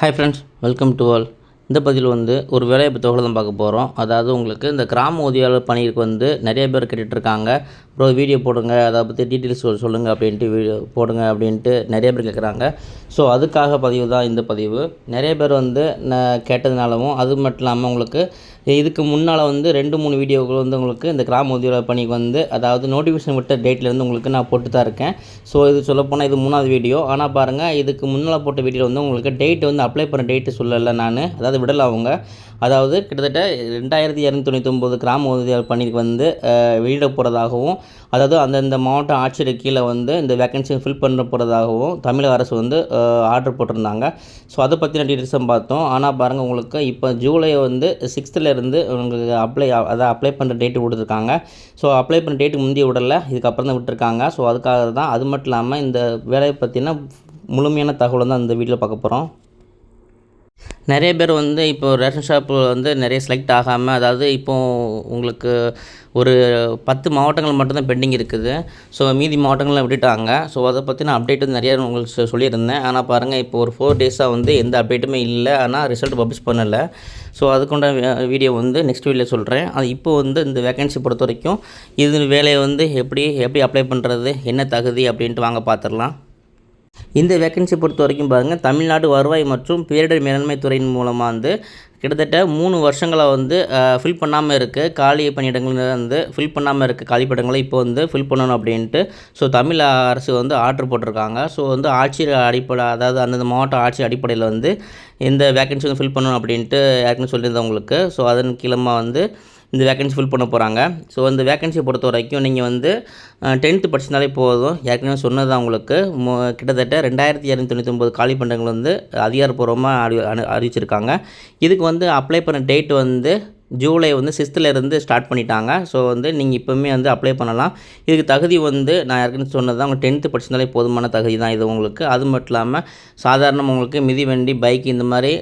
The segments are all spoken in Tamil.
Hi friends, welcome to all. இந்த பதிவில் வந்து ஒரு வேலைவாய்ப்பு தொகை தான் பார்க்க போகிறோம் அதாவது உங்களுக்கு இந்த கிராம உதவியாளர் பணிக்கு வந்து நிறைய பேர் கேட்டுட்ருக்காங்க. ப்ரோ வீடியோ போடுங்க அதை பற்றி டீட்டெயில்ஸ் சொல்லுங்கள் அப்படின்ட்டு வீடியோ போடுங்க அப்படின்ட்டு நிறைய பேர் கேட்குறாங்க. ஸோ அதுக்காக பதிவு தான் இந்த பதிவு. நிறைய பேர் வந்து நான் கேட்டதுனாலவும் அது மட்டும் இல்லாமல் உங்களுக்கு இதுக்கு முன்னால் வந்து ரெண்டு மூணு வீடியோக்கள் வந்து உங்களுக்கு இந்த கிராம உதவியாளர் பணிக்கு வந்து அதாவது நோட்டிஃபிகேஷன் விட்ட டேட்லேருந்து உங்களுக்கு நான் போட்டு தான் இருக்கேன். ஸோ இது சொல்லப்போனால் இது மூணாவது வீடியோ. ஆனால் பாருங்கள் இதுக்கு முன்னால் போட்ட வீடியோ வந்து உங்களுக்கு டேட் வந்து அப்ளை பண்ண டேட்டு சொல்லலை நான். அதாவது விடலை அவங்க. அதாவது கிட்டத்தட்ட ரெண்டாயிரத்தி இரநூத்தி தொண்ணூத்தொம்பது கிராம உதவியாளர் பணிக்கு வந்து வெளியிட போகிறதாகவும் அதாவது அந்தந்த மாவட்ட ஆட்சியர் கீழே வந்து இந்த வேக்கன்சி ஃபில் பண்ண போகிறதாகவும் தமிழக அரசு வந்து ஆர்டர் போட்டிருந்தாங்க. ஸோ அதை பற்றின டீட்டெயில்ஸும் பார்த்தோம். ஆனால் பாருங்கள் உங்களுக்கு இப்போ ஜூலை வந்து சிக்ஸ்த்துலேருந்து உங்களுக்கு அப்ளை அதை அப்ளை பண்ணுற டேட்டு கொடுத்துருக்காங்க. ஸோ அப்ளை பண்ண டேட்டு முந்தைய விடல. இதுக்கப்புறம் தான் விட்டுருக்காங்க. ஸோ அதுக்காக தான். அது மட்டும் இல்லாமல் இந்த வேலையை பற்றின முழுமையான தகவல் தான் அந்த வீடியோவில் பார்க்க போகிறோம் நிறைய பேர் வந்து இப்போ ரேஷன் ஷாப்பில் வந்து நிறைய செலக்ட் ஆகாமல் அதாவது இப்போ உங்களுக்கு ஒரு பத்து மாவட்டங்கள் மட்டும்தான் பெண்டிங் இருக்குது. ஸோ மீதி மாவட்டங்கள்லாம் விட்டுட்டாங்க. ஸோ அதை பற்றி நான் அப்டேட் வந்து நிறைய உங்களுக்கு சொல்லியிருந்தேன். ஆனால் பாருங்கள் இப்போ ஒரு ஃபோர் டேஸாக வந்து எந்த அப்டேட்டுமே இல்லை. ஆனால் ரிசல்ட் பப்ளிஷ் பண்ணலை. ஸோ அதுக்குண்டான வீடியோ வந்து நெக்ஸ்ட் வீடியோ சொல்கிறேன் அது இப்போ வந்து இந்த வேகன்சி பொறுத்த வரைக்கும் இது வேலையை வந்து எப்படி எப்படி அப்ளை பண்ணுறது என்ன தகுதி அப்படின்ட்டு வாங்க பார்த்துடலாம் இந்த வேக்கன்சி பொறுத்த வரைக்கும் பாருங்கள் தமிழ்நாடு வருவாய் மற்றும் பேரிடர் மேலாண்மை துறையின் மூலமாக வந்து கிட்டத்தட்ட மூணு வருஷங்களாக வந்து ஃபில் பண்ணாமல் இருக்குது காலி பணியிடங்கள் வந்து ஃபில் பண்ணாமல் இருக்குது காலி பணியிடங்களை இப்போ வந்து ஃபில் பண்ணணும் அப்படின்ட்டு. ஸோ தமிழ் அரசு வந்து ஆர்டர் போட்டிருக்காங்க. ஸோ வந்து ஆட்சியர் அடிப்படை அதாவது அந்தந்த மாவட்ட ஆட்சி அடிப்படையில் வந்து இந்த வேக்கன்சி வந்து ஃபில் பண்ணணும் அப்படின்ட்டு ஏற்கனவே சொல்லியிருந்தேன் உங்களுக்கு. ஸோ அதன் கீழமாக வந்து இந்த வேக்கன்சி ஃபில் பண்ண போகிறாங்க ஸோ இந்த வேக்கன்சியை பொறுத்த வரைக்கும் நீங்கள் வந்து டென்த்து படிச்சிருந்தாலே போதும். ஏற்கனவே சொன்னது உங்களுக்கு. கிட்டத்தட்ட ரெண்டாயிரத்தி இரநூத்தி தொண்ணூற்றி ஒம்பது காலி பண்டங்கள் வந்து அதிகாரப்பூர்வமாக அறி அறிவிச்சிருக்காங்க. இதுக்கு வந்து அப்ளை பண்ண டேட் வந்து ஜூலை வந்து சிக்ஸ்த்துலேருந்து ஸ்டார்ட் பண்ணிட்டாங்க. ஸோ வந்து நீங்கள் இப்போவுமே வந்து அப்ளை பண்ணலாம். இதுக்கு தகுதி வந்து நான் ஏற்கனவே சொன்னது தான் உங்கள் டென்த்து படிச்சிருந்தாலே போதுமான தகுதி தான் இது உங்களுக்கு. அது மட்டும் இல்லாமல் சாதாரணமாக உங்களுக்கு மிதிவண்டி பைக் இந்த மாதிரி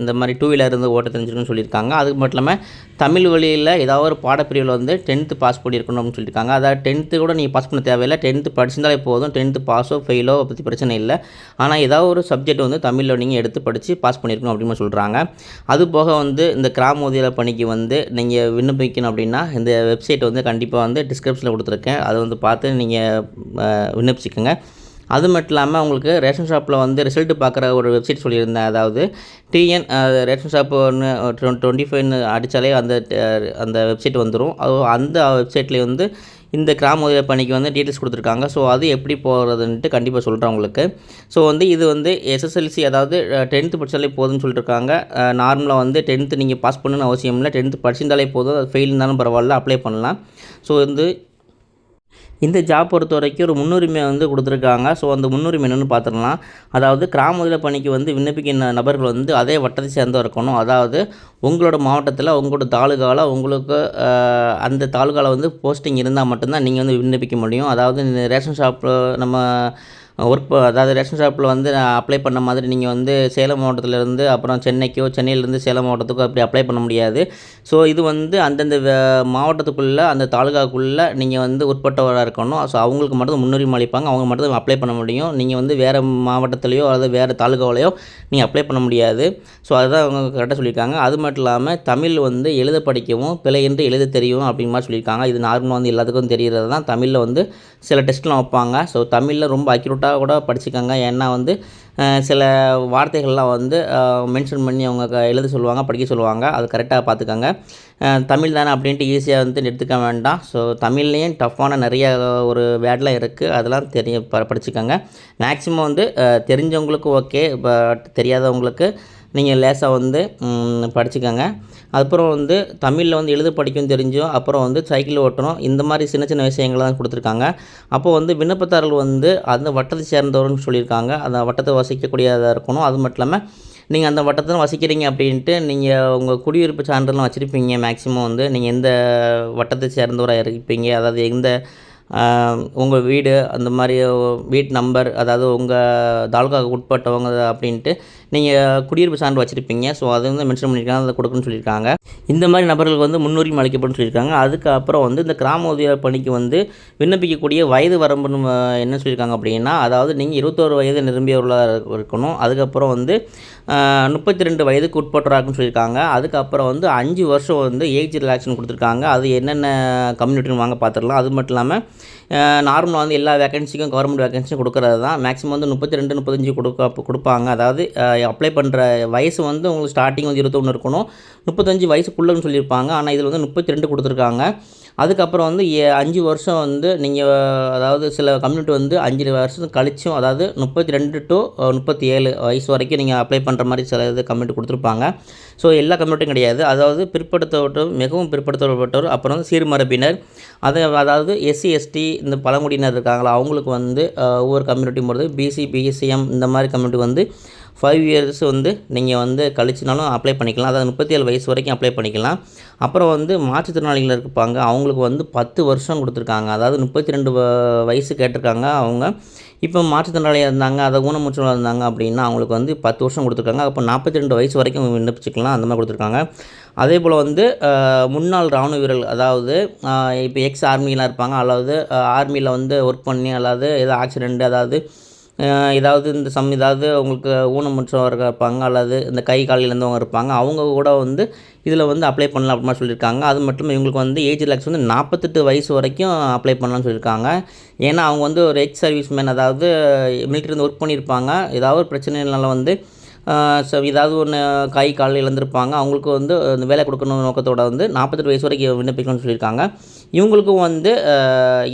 இந்த மாதிரி டூ வீலர் இருந்து ஓட்ட தெரிஞ்சிருக்குன்னு சொல்லியிருக்காங்க. அதுக்கு மட்டும் இல்லாமல் தமிழ் வழியில் ஏதாவது ஒரு பாடப்பிரிவில் வந்து டென்த்து பாஸ் பண்ணியிருக்கணும் அப்படின்னு சொல்லியிருக்காங்க. அதாவது டென்த்து கூட நீங்கள் பாஸ் பண்ண தேவையில்லை. டென்த்து படிச்சிருந்தாலே போதும். டென்த்து பாஸோ ஃபெயிலோ பற்றி பிரச்சனை இல்லை. ஆனால் ஏதாவது ஒரு சப்ஜெக்ட் வந்து தமிழில் நீங்கள் எடுத்து படித்து பாஸ் பண்ணியிருக்கணும் அப்படின்னு சொல்கிறாங்க அது போக வந்து இந்த கிராம பண்ணி பணிக்கு வந்து நீங்கள் விண்ணப்பிக்கணும் அப்படின்னா இந்த வெப்சைட் வந்து கண்டிப்பாக வந்து டிஸ்கிரிப்ஷனில் கொடுத்துருக்கேன். அதை வந்து பார்த்து நீங்கள் விண்ணப்பிச்சுக்கோங்க. அது மட்டும் இல்லாமல் உங்களுக்கு ரேஷன் ஷாப்பில் வந்து ரிசல்ட் பார்க்குற ஒரு வெப்சைட் சொல்லியிருந்தேன். அதாவது டிஎன் ரேஷன் ஷாப் ஒன்று டுவெண்ட்டி ஃபைவ்னு அடித்தாலே அந்த அந்த வெப்சைட் வந்துடும் அது அந்த வெப்சைட்லேயே வந்து இந்த கிராம உதவி பணிக்கு வந்து டீட்டெயில்ஸ் கொடுத்துருக்காங்க. ஸோ அது எப்படி போகிறதுன்ட்டு கண்டிப்பாக சொல்கிறேன் உங்களுக்கு. ஸோ வந்து இது வந்து எஸ்எஸ்எல்சி அதாவது டென்த்து படித்தாலே போதும்னு சொல்லிட்டுருக்காங்க நார்மலாக வந்து டென்த்து நீங்கள் பாஸ் பண்ணணும்னு அவசியம் இல்லை. டென்த்து படிச்சிருந்தாலே போதும். அது ஃபெயில் இருந்தாலும் பரவாயில்ல. அப்ளை பண்ணலாம். ஸோ வந்து இந்த ஜாப் பொறுத்த வரைக்கும் ஒரு முன்னுரிமை வந்து கொடுத்துருக்காங்க. ஸோ அந்த முன்னுரிமை என்னென்னு பார்த்துடலாம். அதாவது கிராம உதவி பணிக்கு வந்து விண்ணப்பிக்கிற நபர்கள் வந்து அதே வட்டத்தை சேர்ந்து இருக்கணும். அதாவது உங்களோட மாவட்டத்தில் உங்களோட தாலுகாவில் உங்களுக்கு அந்த தாலுகாவில் வந்து போஸ்டிங் இருந்தால் மட்டும்தான் நீங்கள் வந்து விண்ணப்பிக்க முடியும். அதாவது இந்த ரேஷன் ஷாப்பில் நம்ம ஒர்க் அதாவது ரேஷன் ஷாப்பில் வந்து நான் அப்ளை பண்ண மாதிரி நீங்கள் வந்து சேலம் மாவட்டத்திலேருந்து அப்புறம் சென்னைக்கோ சென்னையிலேருந்து சேலம் மாவட்டத்துக்கோ அப்படி அப்ளை பண்ண முடியாது. ஸோ இது வந்து அந்தந்த மாவட்டத்துக்குள்ளே அந்த தாலுகாக்குள்ளே நீங்கள் வந்து உட்பட்டவராக இருக்கணும். ஸோ அவங்களுக்கு மட்டும் முன்னுரிமை அளிப்பாங்க. அவங்க மட்டும் அப்ளை பண்ண முடியும். நீங்கள் வந்து வேறு மாவட்டத்துலேயோ அல்லது வேறு தாலுகாவிலையோ நீங்கள் அப்ளை பண்ண முடியாது. ஸோ அதுதான் அவங்க கரெக்டாக சொல்லியிருக்காங்க. அது மட்டும் இல்லாமல் தமிழ் வந்து எழுத படிக்கவும் பிழையின்றி எழுத தெரியும் அப்படிங்கிற மாதிரி சொல்லியிருக்காங்க. இது நார்மலாக வந்து எல்லாத்துக்கும் தெரிகிறது தான் தமிழில் வந்து சில டெஸ்ட்லாம் வைப்பாங்க. ஸோ தமிழில் ரொம்ப அக்யூரேட்டாக கூட படிச்சுக்கோங்க. ஏன்னா வந்து சில வார்த்தைகள்லாம் வந்து மென்ஷன் பண்ணி அவங்க க- எழுத சொல்லுவாங்க படிக்க சொல்லுவாங்க. அது கரெக்டாக பார்த்துக்கோங்க. தமிழ் தானே அப்படின்ட்டு ஈஸியாக வந்து எடுத்துக்க வேண்டாம். ஸோ தமிழ்லேயும் டஃப்பான நிறைய ஒரு வேர்ட்லாம் இருக்குது அதெல்லாம் தெரிய ப படிச்சுக்கோங்க. மேக்ஸிமம் வந்து தெரிஞ்சவங்களுக்கு ஓகே பட் தெரியாதவங்களுக்கு நீங்கள் லேசாக வந்து படிச்சுக்கோங்க. அப்புறம் வந்து தமிழில் வந்து எழுத படிக்கும் தெரிஞ்சும் அப்புறம் வந்து சைக்கிள் ஓட்டணும். இந்த மாதிரி சின்ன சின்ன விஷயங்கள் தான் கொடுத்துருக்காங்க. அப்போது வந்து விண்ணப்பதாரர்கள் வந்து அந்த வட்டத்தை சேர்ந்தவர்னு சொல்லியிருக்காங்க. அந்த வட்டத்தை வசிக்கக்கூடியதாக இருக்கணும். அது மட்டும் இல்லாமல் நீங்கள் அந்த வட்டத்தில் வசிக்கிறீங்க அப்படின்ட்டு நீங்கள் உங்கள் குடியிருப்பு சான்றிதழ்லாம் வச்சுருப்பீங்க மேக்ஸிமம் வந்து. நீங்கள் எந்த வட்டத்தை சேர்ந்தவராக இருப்பீங்க? அதாவது எந்த உங்கள் வீடு அந்த மாதிரி வீட் நம்பர் அதாவது உங்கள் தாலுகாவுக்கு உட்பட்டவங்க அப்படின்ட்டு நீங்கள் குடியிருப்பு சான்று வச்சுருப்பீங்க. ஸோ அதை வந்து மென்ஷன் பண்ணியிருக்காங்க அதை கொடுக்கணும்னு சொல்லியிருக்காங்க. இந்த மாதிரி நபர்களுக்கு வந்து முன்னுரிமை அளிக்கப்படும் சொல்லியிருக்காங்க. அதுக்கப்புறம் வந்து இந்த கிராம உதவியாளர் பணிக்கு வந்து விண்ணப்பிக்கக்கூடிய வயது வரம்புன்னு என்ன சொல்லியிருக்காங்க அப்படின்னா அதாவது நீங்கள் இருபத்தோரு வயது நிரம்பியவர்களாக இருக்கணும். அதுக்கப்புறம் வந்து முப்பத்தி ரெண்டு வயதுக்கு உட்பட்டவராகனு சொல்லியிருக்காங்க. அதுக்கப்புறம் வந்து அஞ்சு வருஷம் வந்து ஏஜ் ரிலாக்ஷன் கொடுத்துருக்காங்க. அது என்னென்ன கம்யூனிட்டின்னு வாங்க பார்த்துடலாம். அது மட்டும் இல்லாமல் நார்மலாக வந்து எல்லா வேகன்சிக்கும் கவர்மெண்ட் வேகன்சியும் கொடுக்குறது தான் மேக்ஸிமம் வந்து முப்பத்தி ரெண்டு முப்பத்தஞ்சு கொடுக்க கொடுப்பாங்க. அதாவது அப்ளை பண்ணுற வயசு வந்து உங்களுக்கு ஸ்டார்டிங் வந்து இருபத்தொன்று இருக்கணும். முப்பத்தஞ்சு வயசுக்குள்ளன்னு சொல்லியிருப்பாங்க. ஆனால் இதில் வந்து முப்பத்தி ரெண்டு கொடுத்துருக்காங்க. அதுக்கப்புறம் வந்து ஏ- அஞ்சு வருஷம் வந்து நீங்கள் அதாவது சில கம்யூனிட்டி வந்து அஞ்சு வருஷம் கழிச்சும் அதாவது முப்பத்தி ரெண்டு டு முப்பத்தி ஏழு வயசு வரைக்கும் நீங்கள் அப்ளை பண்ணுற மாதிரி சில இது கம்யூனிட்டி கொடுத்துருப்பாங்க. ஸோ எல்லா கம்யூனிட்டியும் கிடையாது. அதாவது பிற்படுத்தப்பட்டோர் மிகவும் பிற்படுத்தப்பட்டோர் அப்புறம் வந்து சீர்மரபினர். அதை அதாவது எஸ்சி எஸ்டி இந்த பழங்குடியினர் இருக்காங்களா அவங்களுக்கு வந்து ஒவ்வொரு கம்யூனிட்டி போகிறது பிசி பிஎஸ்சிஎம் இந்த மாதிரி கம்யூனிட்டி வந்து ஃபைவ் இயர்ஸ் வந்து நீங்கள் வந்து கழிச்சினாலும் அப்ளை பண்ணிக்கலாம். அதாவது முப்பத்தி ஏழு வயசு வரைக்கும் அப்ளை பண்ணிக்கலாம். அப்புறம் வந்து மாற்றுத்திறனாளிகள் இருப்பாங்க. அவங்களுக்கு வந்து பத்து வருஷம் கொடுத்துருக்காங்க. அதாவது முப்பத்தி ரெண்டு வயசு கேட்டிருக்காங்க அவங்க. இப்போ மாற்றுத்திறனாளியாக இருந்தாங்க அதை ஊனமுற்றவங்களாக இருந்தாங்க அப்படின்னா அவங்களுக்கு வந்து பத்து வருஷம் கொடுத்துருக்காங்க. அப்போ நாற்பத்தி ரெண்டு வயசு வரைக்கும் விண்ணப்பிச்சிக்கலாம். அந்த மாதிரி கொடுத்துருக்காங்க. அதே போல் வந்து முன்னாள் இராணுவ வீரர்கள் அதாவது இப்போ எக்ஸ் ஆர்மிலாம் இருப்பாங்க. அதாவது ஆர்மியில் வந்து ஒர்க் பண்ணி அதாவது ஏதோ ஆக்சிடெண்ட் அதாவது ஏதாவது இந்த சம் ஏதாவது உங்களுக்கு ஊனமுற்றவர்கள் இருப்பாங்க அல்லது இந்த கை கால் இழந்தவங்க இருப்பாங்க அவங்க கூட வந்து இதில் வந்து அப்ளை பண்ணலாம் அப்படிமா சொல்லியிருக்காங்க. அது மட்டும் இவங்களுக்கு வந்து ஏஜ் ரிலாக்ஸ் வந்து நாற்பத்தெட்டு வயசு வரைக்கும் அப்ளை பண்ணலாம்னு சொல்லியிருக்காங்க. ஏன்னா அவங்க வந்து ஒரு எக்ஸ் சர்வீஸ் மேன் அதாவது மிலிட்டரி வந்து ஒர்க் பண்ணியிருப்பாங்க. ஏதாவது ஒரு பிரச்சனைனால வந்து ஸோ ஏதாவது ஒன்று கை கால் இழந்திருப்பாங்க. அவங்களுக்கு வந்து அந்த வேலை கொடுக்கணும் நோக்கத்தோட வந்து நாற்பத்தெட்டு வயசு வரைக்கும் விண்ணப்பிக்கணும்னு சொல்லியிருக்காங்க. இவங்களுக்கும் வந்து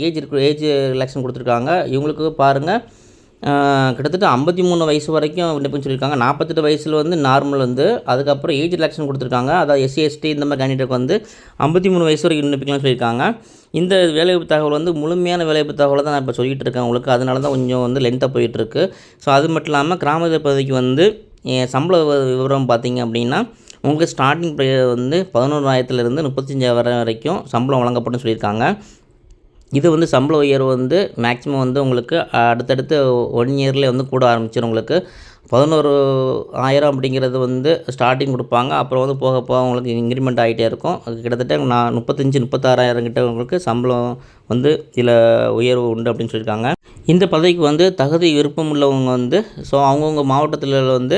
ஏஜ் இருக்கு ஏஜ் ரிலாக்ஷன் கொடுத்துருக்காங்க. இவங்களுக்கு பாருங்கள் கிட்டத்தட்ட ஐம்பத்தி மூணு வயசு வரைக்கும் விண்ணப்பம் சொல்லியிருக்காங்க. நாற்பத்தெட்டு வயசில் வந்து நார்மல் வந்து அதுக்கப்புறம் ஏஜ் ரிலாக்ஷன் கொடுத்துருக்காங்க. அதாவது எஸ்சி எஸ்டி இந்த மாதிரி கேண்டிடேட் வந்து ஐம்பத்தி மூணு வயசு வரைக்கும் விண்ணப்பிக்கலாம்னு சொல்லியிருக்காங்க. இந்த வேலைவாய்ப்பு தகவல் வந்து முழுமையான வேலைவாய்ப்பு தகவலை தான் நான் இப்போ சொல்லிகிட்டு இருக்கேன் உங்களுக்கு. அதனால தான் கொஞ்சம் வந்து லென்த்தாக போயிட்டுருக்கு ஸோ அது மட்டும் இல்லாமல் கிராம பகுதிக்கு வந்து என் சம்பள விவரம் பார்த்தீங்க அப்படின்னா உங்களுக்கு ஸ்டார்டிங் ப்ரைஸ் வந்து பதினோராயிரத்துலேருந்து முப்பத்தஞ்சாயிரம் வரைக்கும் சம்பளம் வழங்கப்படும் சொல்லியிருக்காங்க. இது வந்து சம்பள உயர்வு வந்து மேக்ஸிமம் வந்து உங்களுக்கு அடுத்தடுத்து ஒன் இயர்லேயே வந்து கூட ஆரம்பிச்சிடும் உங்களுக்கு. பதினோரு ஆயிரம் அப்படிங்கிறது வந்து ஸ்டார்டிங் கொடுப்பாங்க. அப்புறம் வந்து போக போக உங்களுக்கு இன்க்ரிமெண்ட் ஆகிட்டே இருக்கும். கிட்டத்தட்ட நான் முப்பத்தஞ்சு முப்பத்தாறாயிரம் கிட்ட உங்களுக்கு சம்பளம் வந்து இதில் உயர்வு உண்டு அப்படின்னு சொல்லியிருக்காங்க. இந்த பதவிக்கு வந்து தகுதி விருப்பம் உள்ளவங்க வந்து ஸோ அவங்கவுங்க மாவட்டத்தில் வந்து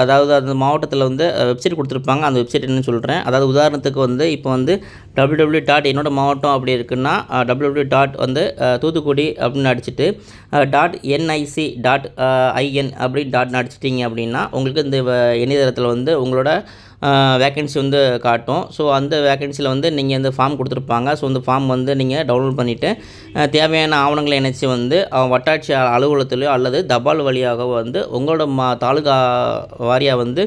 அதாவது அந்த மாவட்டத்தில் வந்து வெப்சைட் கொடுத்துருப்பாங்க. அந்த வெப்சைட் என்னன்னு சொல்கிறேன் அதாவது உதாரணத்துக்கு வந்து இப்போ வந்து www டாட் என்னோட மாவட்டம் அப்படி இருக்குன்னா www டாட் வந்து தூத்துக்குடி அப்படின்னு அடிச்சுட்டு டாட் என்ஐசி டாட் ஐஎன் அப்படின்னு டாட் அடிச்சிட்டிங்க அப்படின்னா உங்களுக்கு இந்த வ- இணையதளத்தில் வந்து உங்களோட வேக்கன்சி வந்து காட்டும். ஸோ அந்த வேக்கன்சியில் வந்து நீங்கள் இந்த ஃபார்ம் கொடுத்துருப்பாங்க. ஸோ இந்த ஃபார்ம் வந்து நீங்கள் டவுன்லோட் பண்ணிவிட்டு தேவையான ஆவணங்களை இணைச்சி வந்து அஹ், வட்டாட்சி அலுவலகத்திலையோ அல்லது தபால் வழியாக வந்து உங்களோட மா தாலுகா வாரியாக வந்து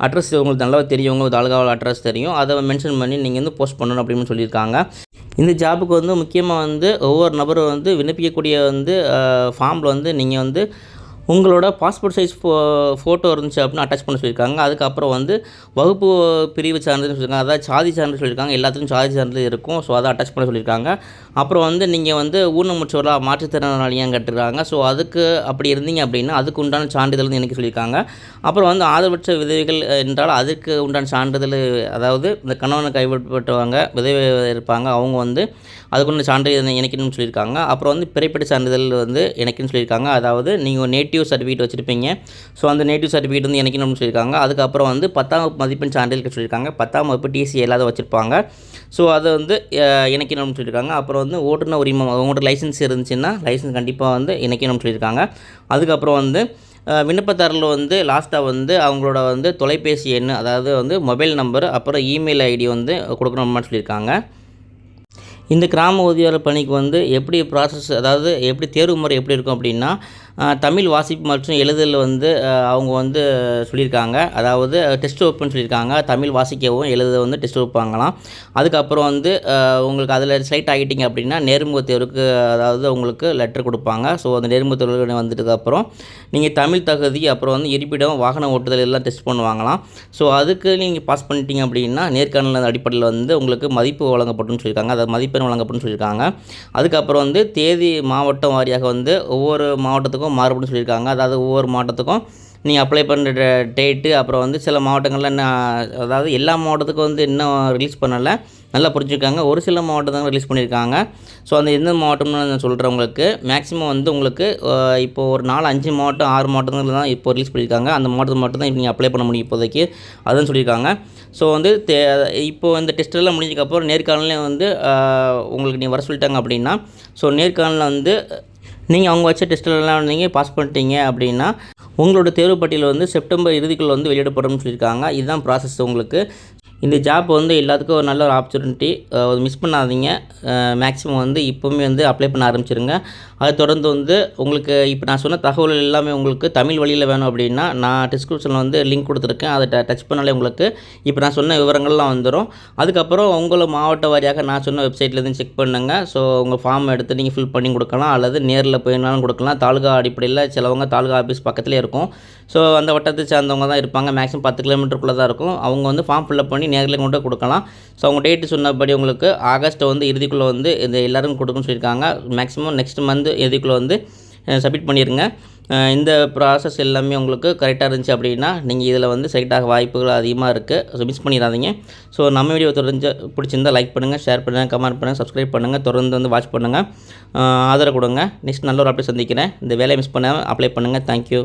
அட்ரஸ் உங்களுக்கு நல்லா தெரியும். உங்கள் தாலுகாவில் அட்ரஸ் தெரியும். அதை மென்ஷன் பண்ணி நீங்கள் வந்து போஸ்ட் பண்ணணும் அப்படின்னு சொல்லியிருக்காங்க. இந்த ஜாபுக்கு வந்து முக்கியமாக வந்து ஒவ்வொரு நபரும் வந்து விண்ணப்பிக்கக்கூடிய வந்து ஃபார்மில் வந்து நீங்கள் வந்து உங்களோட பாஸ்போர்ட் சைஸ் ஃபோ ஃபோட்டோ இருந்துச்சு அப்படின்னு அட்டாச் பண்ண சொல்லியிருக்காங்க. அதுக்கப்புறம் வந்து வகுப்பு பிரிவு சான்றிதழ் சொல்லியிருக்காங்க. அதாவது சாதி சான்றிதழ் சொல்லியிருக்காங்க. எல்லாத்துக்கும் சாதி சான்றிதழ் இருக்கும். ஸோ அதை அட்டாச் பண்ண சொல்லியிருக்காங்க. அப்புறம் வந்து நீங்கள் வந்து ஊனமுற்றோராக மாற்றுத்திறனாளியாக கட்டுறாங்க ஸோ அதுக்கு அப்படி இருந்தீங்க அப்படின்னா அதுக்கு உண்டான சான்றிதழ் வந்து எனக்கு சொல்லியிருக்காங்க. அப்புறம் வந்து ஆதரவற்ற விதவைகள் என்றால் அதுக்கு உண்டான சான்றிதழ் அதாவது இந்த கணவனை கைவிடப்பட்டவங்க விதவை இருப்பாங்க. அவங்க வந்து அதுக்குண்டான சான்றிதழ் இணைக்கணும்னு சொல்லியிருக்காங்க. அப்புறம் வந்து பிறப்பிட சான்றிதழ் வந்து இணைக்கணும்னு சொல்லியிருக்காங்க. அதாவது நீங்கள் நேட்டிவ் சர்டிஃபிகேட் வச்சுருப்பீங்க. ஸோ அந்த நேட்டிவ் சர்டிஃபிகேட் வந்து இணைக்கணும்னு சொல்லியிருக்காங்க அதுக்கப்புறம் வந்து பத்தாம் வகுப்பு மதிப்பெண் சான்றிதழ் சொல்லியிருக்காங்க பத்தாம் வகுப்பு டிசி எல்லாத்தையும் வச்சுருப்பாங்க. ஸோ அதை வந்து எனக்கு இணைக்கணும்னு சொல்லியிருக்காங்க அப்புறம் வந்து ஓட்டுநர் உரிமம் அவங்களோட லைசன்ஸ் இருந்துச்சுன்னா லைசன்ஸ் கண்டிப்பாக வந்து இணைக்கணும்னு சொல்லியிருக்காங்க அதுக்கப்புறம் வந்து விண்ணப்பதாரில் விண்ணப்பதாரரில் வந்து லாஸ்ட்டாக வந்து அவங்களோட வந்து தொலைபேசி எண் அதாவது வந்து மொபைல் நம்பர் அப்புறம் இமெயில் ஐடி வந்து கொடுக்கணும்னு சொல்லியிருக்காங்க இந்த கிராம உதவியாளர் பணிக்கு வந்து எப்படி ப்ராசஸ் அதாவது எப்படி தேர்வு முறை எப்படி இருக்கும் அப்படின்னா தமிழ் வாசிப்பு மற்றும் எழுதல் வந்து அவங்க வந்து சொல்லியிருக்காங்க. அதாவது டெஸ்ட் வைப்புன்னு சொல்லியிருக்காங்க. தமிழ் வாசிக்கவும் எழுத வந்து டெஸ்ட் வைப்பாங்களாம் அதுக்கப்புறம் வந்து உங்களுக்கு அதில் செலக்ட் ஆகிட்டிங்க அப்படின்னா நேர்முக தேர்வுக்கு அதாவது உங்களுக்கு லெட்டர் கொடுப்பாங்க. ஸோ அந்த நேர்முக தேர்வு வந்துட்டதுக்கப்புறம் நீங்கள் தமிழ் தகுதி அப்புறம் வந்து இருப்பிடம் வாகன ஓட்டுதல் எல்லாம் டெஸ்ட் பண்ணுவாங்களாம். ஸோ அதுக்கு நீங்கள் பாஸ் பண்ணிட்டீங்க அப்படின்னா நேர்காணல் அடிப்படையில் வந்து உங்களுக்கு மதிப்பு வழங்கப்படும் சொல்லியிருக்காங்க. அதாவது மதிப்பெண் வழங்கப்படும் சொல்லியிருக்காங்க. அதுக்கப்புறம் வந்து தேதி மாவட்டம் வாரியாக வந்து ஒவ்வொரு மாவட்டத்துக்கும் மாறுபடும் சொல்லியிருக்காங்க. அதாவது ஒவ்வொரு மாவட்டத்துக்கும் நீங்கள் அப்ளை பண்ணுற டேட்டு அப்புறம் வந்து சில மாவட்டங்களில் என்ன அதாவது எல்லா மாவட்டத்துக்கும் வந்து இன்னும் ரிலீஸ் பண்ணலை. நல்லா புரிஞ்சுருக்காங்க ஒரு சில மாவட்டம் ரிலீஸ் பண்ணியிருக்காங்க. ஸோ அந்த எந்த மாவட்டம்னு நான் சொல்கிறவங்களுக்கு மேக்ஸிமம் வந்து உங்களுக்கு இப்போ ஒரு நாலு அஞ்சு மாவட்டம் ஆறு மாவட்டங்களில் தான் இப்போ ரிலீஸ் பண்ணியிருக்காங்க. அந்த மாவட்டத்தை மட்டும் தான் நீங்கள் அப்ளை பண்ண முடியும் இப்போதைக்கு. அதுன்னு சொல்லியிருக்காங்க. ஸோ வந்து தே இப்போ இந்த டெஸ்ட்டெல்லாம் முடிஞ்சதுக்கப்புறம் நேர்காணலையும் வந்து உங்களுக்கு நீங்கள் வர சொல்லிட்டாங்க அப்படின்னா ஸோ நேர்காணலில் வந்து நீங்கள் அவங்க வச்ச டெஸ்ட்லாம் நீங்கள் பாஸ் பண்ணிட்டீங்க அப்படின்னா உங்களோட தேர்வு பட்டியல் வந்து செப்டம்பர் இறுதிக்குள்ளே வந்து வெளியிடப்படும்னு சொல்லியிருக்காங்க. இதுதான் ப்ராசஸ் உங்களுக்கு. இந்த ஜாப் வந்து எல்லாத்துக்கும் ஒரு நல்ல ஒரு ஆப்பர்ச்சுனிட்டி மிஸ் பண்ணாதீங்க. மேக்ஸிமம் வந்து இப்போவுமே வந்து அப்ளை பண்ண ஆரம்பிச்சிருங்க. அதை தொடர்ந்து வந்து உங்களுக்கு இப்போ நான் சொன்ன தகவல் எல்லாமே உங்களுக்கு தமிழ் வழியில் வேணும் அப்படின்னா நான் டிஸ்கிரிப்ஷனில் வந்து லிங்க் கொடுத்துருக்கேன். அதை டச் பண்ணாலே உங்களுக்கு இப்போ நான் சொன்ன விவரங்கள்லாம் வந்துடும் அதுக்கப்புறம் உங்களை மாவட்ட வாரியாக நான் சொன்ன வெப்சைட்லேருந்து செக் பண்ணுங்கள் ஸோ உங்கள் ஃபார்ம் எடுத்து நீங்கள் ஃபில் பண்ணி கொடுக்கலாம். அல்லது நேரில் போயினாலும் கொடுக்கலாம். தாலுகா அடிப்படையில் சிலவங்க தாலுகா ஆஃபீஸ் பக்கத்துலேயே இருக்கும். ஸோ அந்த வட்டத்தை சார்ந்தவங்க தான் இருப்பாங்க. மேக்ஸிமம் பத்து கிலோமீட்டருக்குள்ளே தான் இருக்கும். அவங்க வந்து ஃபார்ம் ஃபில்லப் பண்ணி நேரில் கொண்டு கொடுக்கலாம். ஸோ அவங்க டேட்டு சொன்னபடி உங்களுக்கு ஆகஸ்ட் வந்து இறுதிக்குள்ளே வந்து இது எல்லோரும் கொடுக்குன்னு சொல்லியிருக்காங்க. மேக்ஸிமம் நெக்ஸ்ட் மந்த் இறுதிக்குள்ளே வந்து சப்மிட் பண்ணிடுங்க இந்த ப்ராசஸ் எல்லாமே உங்களுக்கு கரெக்டாக இருந்துச்சு அப்படின்னா நீங்கள் இதில் வந்து செலக்ட் ஆக வாய்ப்புகள் அதிகமாக இருக்குது ஸோ மிஸ் பண்ணிடாதீங்க. ஸோ நம்ம வீடியோ தொடர்ந்து பிடிச்சிருந்தா லைக் பண்ணுங்கள் ஷேர் பண்ணுங்கள் கமெண்ட் பண்ணுங்கள் சப்ஸ்கிரைப் பண்ணுங்கள் தொடர்ந்து வந்து வாட்ச் பண்ணுங்கள் ஆதரவு கொடுங்க. நெக்ஸ்ட் நல்ல ஒரு அப்டேட் சந்திக்கிறேன். இந்த வேலையை மிஸ் பண்ணாமல் அப்ளை பண்ணுங்கள் தேங்க்யூ